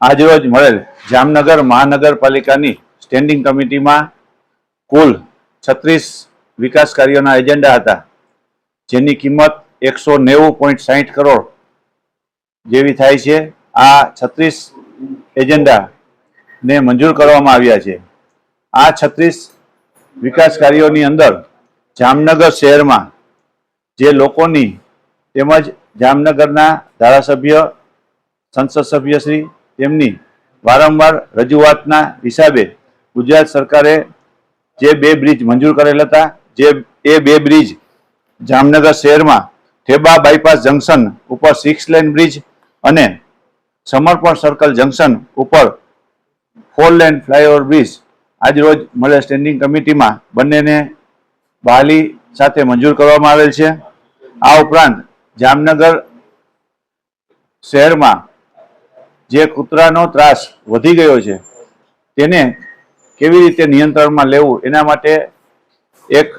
આજરોજ મળેલ જામનગર મહાનગરપાલિકાની સ્ટેન્ડિંગ કમિટીમાં કુલ છત્રીસ વિકાસ કાર્યોના એજન્ડા હતા, જેની કિંમત એકસો નેવું પોઈન્ટ સાહીઠ કરોડ જેવી થાય છે. આ છત્રીસ એજન્ડાને મંજૂર કરવામાં આવ્યા છે. આ છત્રીસ વિકાસ કાર્યોની અંદર જામનગર શહેરમાં જે લોકોની તેમજ જામનગરના ધારાસભ્ય, સંસદ સભ્યશ્રી તેમની વારંવાર રજૂઆતના હિસાબે ગુજરાત સરકારે જે બે બ્રિજ મંજૂર કરેલ હતા, જે એ બે બ્રિજ જામનગર શહેરમાં ઠેબા બાયપાસ જંકશન ઉપર સિક્સ લેન બ્રિજ અને સમર્પણ સર્કલ જંકશન ઉપર ફોર લેન ફ્લાયઓવર બ્રિજ આજરોજ મળે સ્ટેન્ડિંગ કમિટીમાં બંનેને બહાલી સાથે મંજૂર કરવામાં આવેલ છે. આ ઉપરાંત જામનગર શહેરમાં જે કૂતરાનો ત્રાસ વધી ગયો છે, તેને કેવી રીતે નિયંત્રણમાં લેવું? એના માટે એક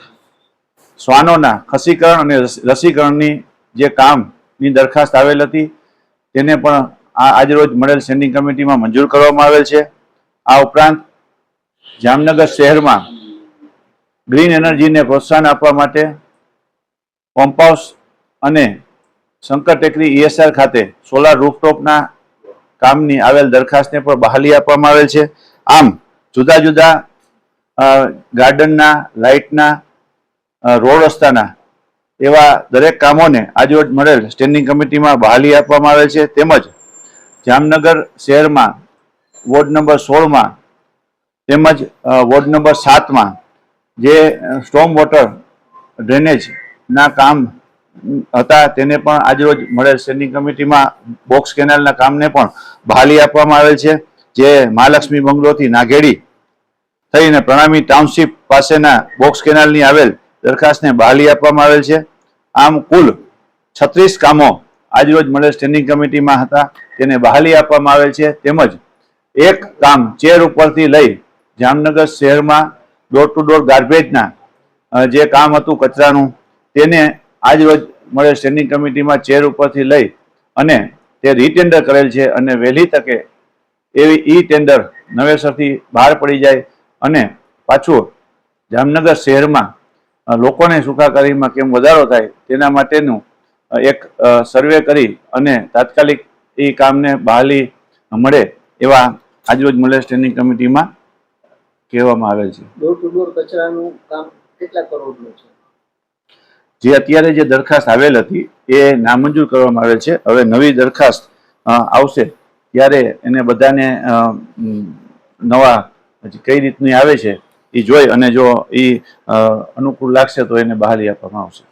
શ્વાનોના ખસીકરણ અને રસીકરણની જે કામની દરખાસ્ત આવેલ હતી, તેને પણ આ આજરોજ મળેલ સ્ટેન્ડિંગ કમિટીમાં મંજૂર કરવામાં આવેલ છે. આ ઉપરાંત જામનગર શહેરમાં ગ્રીન એનર્જીને પ્રોત્સાહન આપવા માટે પંપ હાઉસ અને શંકર ટેકરી ઈએસઆર ખાતે સોલાર રૂફટોપના કામની આવેલ દરખાસ્તને પણ બહાલી આપવામાં આવેલ છે. આમ, જુદા જુદા ગાર્ડનના, લાઇટના રોડ રસ્તાના એવા દરેક કામોને આજરોજ મળેલ સ્ટેન્ડિંગ કમિટીમાં બહાલી આપવામાં આવેલ છે. તેમજ જામનગર શહેરમાં વોર્ડ નંબર સોળમાં તેમજ વોર્ડ નંબર સાતમાં જે સ્ટોમ વોટર ડ્રેનેજના કામ હતા, તેને પણ આજરોજ મળેલ સ્ટેન્ડિંગ કમિટીમાં બોક્સ કેનાલના કામને પણ બહાલી આપવામાં આવેલ છે, જે મહાલક્ષ્મી બંગલોથી નાઘેડી થઈને પ્રણામી ટાઉનશીપ પાસેના બોક્સ કેનાલની આવેલ દરખાસ્તને બહાલી આપવામાં આવેલ છે. આમ કુલ છત્રીસ કામો આજરોજ મળેલ સ્ટેન્ડિંગ કમિટીમાં હતા, તેને બહાલી આપવામાં આવેલ છે. તેમજ એક કામ ચેર ઉપરથી લઈ જામનગર શહેરમાં ડોર ટુ ડોર ગાર્બેજના જે કામ હતું કચરાનું, તેને આજ રોજ મળે સ્ટેન્ડિંગ કમિટીમાં ચેર ઉપરથી લઈ અને તે રીટેન્ડર કરેલ છે અને વહેલી તકે એવી ઈ ટેન્ડર નવેસરથી બહાર પડી જાય અને પાછું જામનગર શહેરમાં લોકોને સુખાકારીમાં કેમ વધારો થાય તેના માટેનું એક સર્વે કરી અને તાત્કાલિક એ કામને બહાલી મળે એવા આજરોજ મળે સ્ટેન્ડિંગ કમિટીમાં કહેવામાં આવેલ છે. ડોર ટુ ડોર કચરાનું કામ કેટલા કરોડનું છે? જે અત્યારે જે દરખાસ્ત આવેલ હતી, એ નામંજૂર કરવામાં આવેલ છે. હવે નવી દરખાસ્ત આવશે, ત્યારે એને બધાને નવા કઈ રીતની આવે છે, એ જોઈ અને જો એ અનુકૂળ લાગશે તો એને બહાલી આપવામાં આવશે.